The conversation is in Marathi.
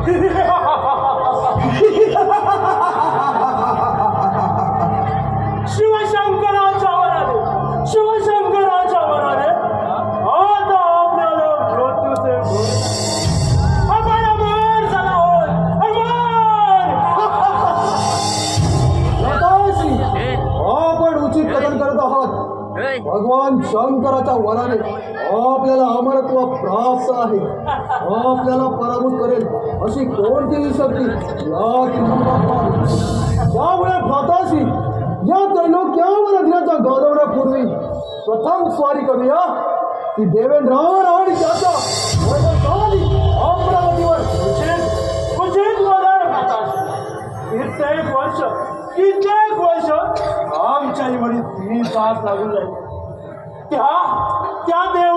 शिवशंकराच्या वराने शिवशंकराच्या वराने आता आपल्याला मृत्यूचे घोर अमर अमर झाला होय अमर! लताशी आपण उचित कथन करत आहात. भगवान शंकराच्या वराने आपल्याला अमरत्व प्राप्त आहे. आपल्याला पराभूत करेल. अशी कोणतीही शक्ती या किल्ल्यात त्यामुळे भ्राताशी या त्रैलोक्यावर अग्नाच्या गाजवण्यापूर्वी प्रथम स्वारी करूया. ती देवेंद्रावर आणि त्याचा अमरावतीवर उचित वरण कित्येक वर्ष कित्येक वर्ष आमच्या वडील तीन तास लागून जाईल त्या त्या देव